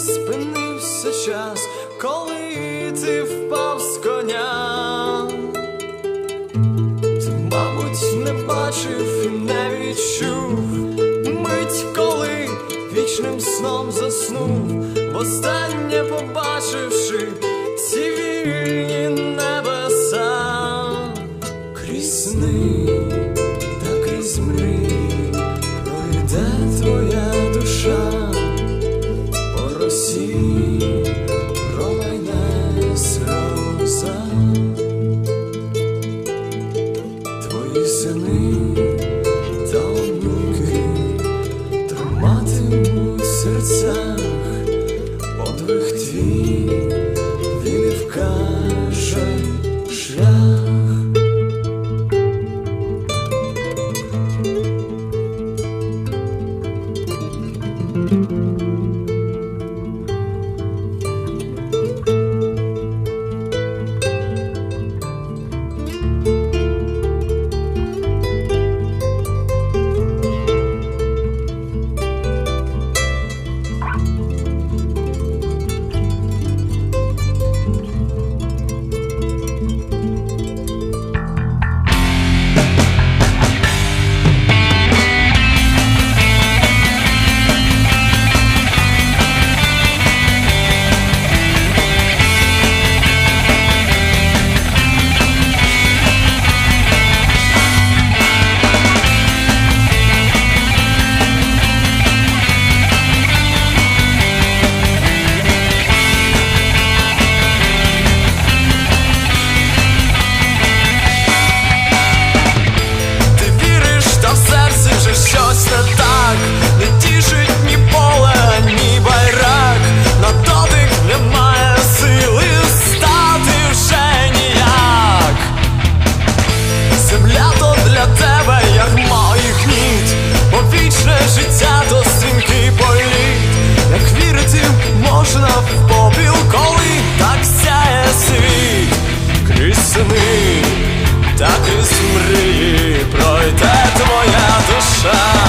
спинився час, коли ти впав з коня. Ти, мабуть, не бачив і не відчув мить, коли вічним сном заснув, востаннє побачивши. крізь мрії пройде твоя душа.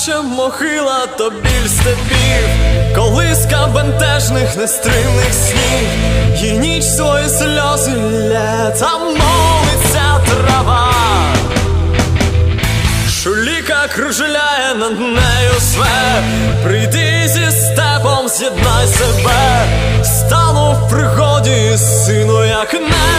наче мохила, то біль степів, колиска бентежних нестримних снів, і ніч свої сльози лє, там молиться трава, шуліка кружеляє над нею све, прийди зі степом, з'єднай себе, стану в пригоді, сину, як не.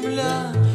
temblar